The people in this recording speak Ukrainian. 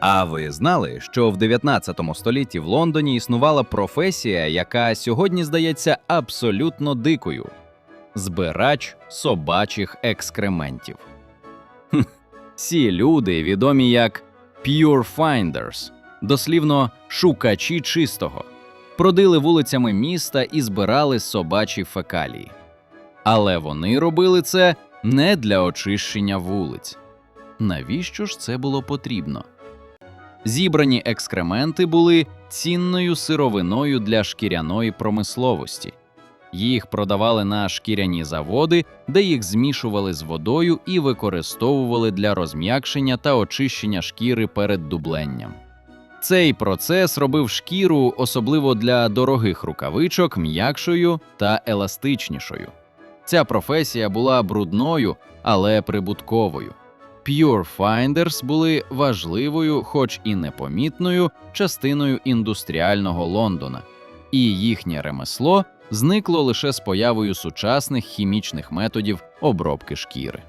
А ви знали, що в 19 столітті в Лондоні існувала професія, яка сьогодні здається абсолютно дикою збирач собачих екскрементів. Ці люди відомі як Pure Finders, дослівно шукачі чистого, продили вулицями міста і збирали собачі фекалії. Але вони робили це не для очищення вулиць. Навіщо ж це було потрібно? Зібрані екскременти були цінною сировиною для шкіряної промисловості. Їх продавали на шкіряні заводи, де їх змішували з водою і використовували для розм'якшення та очищення шкіри перед дубленням. Цей процес робив шкіру, особливо для дорогих рукавичок, м'якшою та еластичнішою. Ця професія була брудною, але прибутковою. Pure Finders були важливою, хоч і непомітною, частиною індустріального Лондона, і їхнє ремесло зникло лише з появою сучасних хімічних методів обробки шкіри.